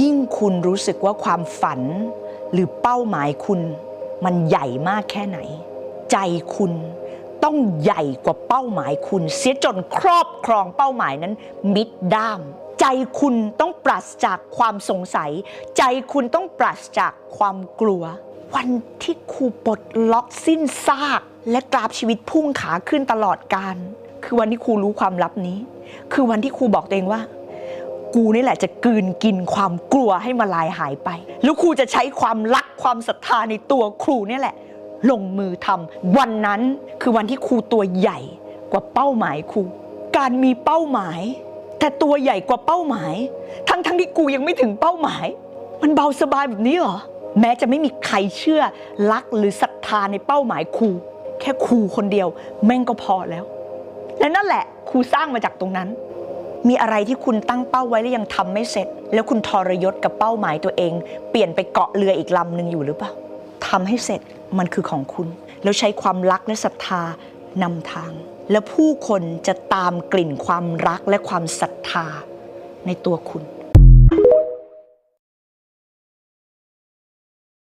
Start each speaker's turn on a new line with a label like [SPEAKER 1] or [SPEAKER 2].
[SPEAKER 1] ยิ่งคุณรู้สึกว่าความฝัน หรือเป้าหมายคุณ มันใหญ่มากแค่ไหน ใจคุณต้องใหญ่กว่าเป้าหมายคุณ เสียจนครอบครองเป้าหมายนั้น มิดด้าม ใจคุณต้องปราศจากความสงสัย ใจคุณต้องปราศจากความกลัว วันที่ครูปลดล็อกสิ้นซาก และกราฟชีวิตพุ่งขาขึ้นตลอดการ คือวันที่ครูรู้ความลับนี้ คือวันที่ครูบอกตัวเองว่า กูนี่แหละจะกืนกินความกลัวให้มาลายหายไป แล้วครูจะใช้ความรักความศรัทธาในตัวครูนี่แหละ ลงมือทำวันนั้นคือวันที่ครูตัวใหญ่กว่าเป้าหมายครู การมีเป้าหมาย แต่ตัวใหญ่กว่าเป้าหมาย ทั้งทั้งที่กูยังไม่ถึงเป้าหมาย มันเบาสบายแบบนี้เหรอแม้จะไม่มีใครเชื่อรักหรือศรัทธาในเป้าหมายครู แค่ครูคนเดียว แม่งก็พอแล้ว และนั่นแหละครูสร้างมาจากตรงนั้น มีอะไรที่คุณตั้งเป้าไว้แล้วยังทำไม่เสร็จ แล้วคุณทรยศกับเป้าหมายตัวเอง เปลี่ยนไปเกาะเรืออีกลำหนึ่งอยู่หรือเปล่าทำให้เสร็จมันคือของคุณ แล้วใช้ความรักและศรัทธานำทาง แล้วผู้คนจะตามกลิ่นความรักและความศรัทธาในตัวคุณ